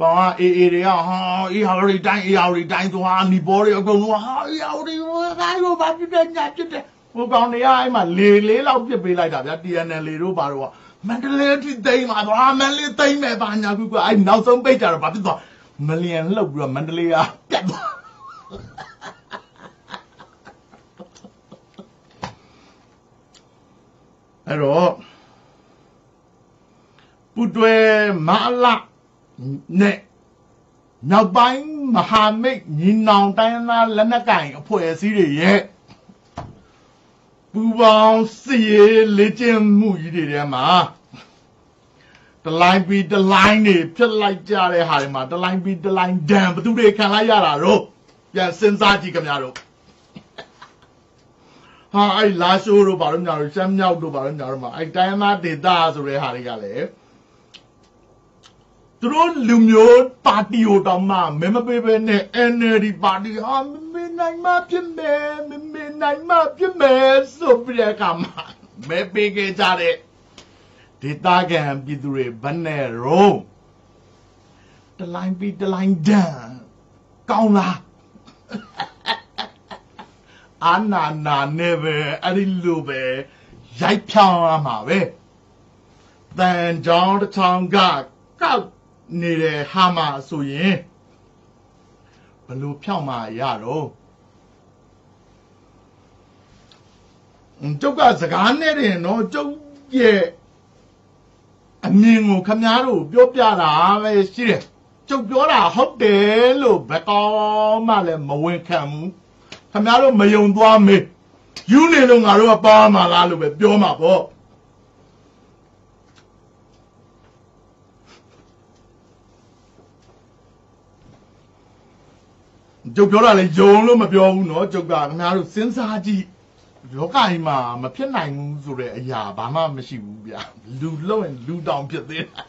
ကောင်ကအေးအေးတွေကဟာအေးဟာရီတိုင်းအေးဟာရီတိုင်းသွားနီပေါ်တွေအကုန်လုံးဟာအေးဟာရီဘာလို့ဘာဖြစ်တယ်ညာဖြစ်တယ်ဟိုကောင်တွေကအဲ့မှာလေလေးလောက်ပြစ်ပေးလိုက်တာဗျာ TNL လေတို့ဘာတို့ကမန္တလေးထိသိမ်းမှာသွားမန္တလေးသိမ်းမယ်ဘာညာခုကအဲ့နောက်ဆုံးပိတ်ကြတော့ဘာဖြစ်သွားမလျံလှုပ်ပြီးတော့မန္တလေးကပြတ်သွားအဲ့တော့ပူတွဲမအလ နဲ့နောက်ပိုင်းမဟာမိတ်ညီနောင်တိုင်းရင်းသားလက်နက်ကင်အဖွဲ့အစည်းတွေရဲ့ပူပေါင်းစီရေးလေ့ကျင့်မှုကြီးတွေထဲမှာတလိုင်းပြီးတလိုင်းနေဖြစ်လိုက်ကြတဲ့ဟာတွေမှာတလိုင်းပြီးတလိုင်းဒံဘသူတွေခံလိုက်ရတာတော့ပြန်စဉ်းစားကြည့်ကြများတို့ဟာအဲ့လာရှိုးတို့ဘာလို့ညာတို့ရှမ်းမြောက်တို့ဘာလို့ညာတို့မှာအဲ့တိုင်းရင်းသားဒေသဆိုတဲ့ဟာတွေကလည်း သူတို့လူမျိုးပါတီကိုတောင်မှမဲမပေးဘဲနဲ့ NLD ပါတီဟာမမေနိုင်မဖြစ်မယ်မမေနိုင်မဖြစ်မယ်ဆိုပြီးတဲ့အခါမှာမဲပေးခဲ့ကြတဲ့ဒေတာကန်ပြည်သူတွေဘယ်နဲ့ရောတလိုင်းပြီးတလိုင်းဒန်ကောင်းလားအာနာနာနေပဲအဲ့ဒီလိုပဲရိုက်ဖြောင်းရမှာပဲတန်ကြောင်းတစ်ချောင်းကကောက် နေတဲ့ဟာမဆိုရင်ဘလို့ဖြောက်มาရတော့အင်းကျုပ်ကစကားနဲ့တယ်နော်ကျုပ်ရဲ့အမြင်ကိုခမားတို့ပြောပြတာပဲရှိတယ်ကျုပ်ပြောတာဟုတ်တယ်လို့ဘယ်ကောင်မှလည်းမဝင်ခံဘူးခမားတို့မယုံသွားမေးယူနေလို့ငါတို့ကပါမှာလားလို့ပဲပြောမှာပေါ့ ကျုပ်ပြောတာလေယုံလို့မပြောဘူးเนาะကျုပ်ကခင်ဗျားတို့စဉ်းစားကြည့်လောကကြီးမှာမဖြစ်နိုင်ဘူးဆိုတဲ့အရာဘာမှမရှိဘူးဗျာလူလုံးရင်လူတောင်ဖြစ်သေးတာ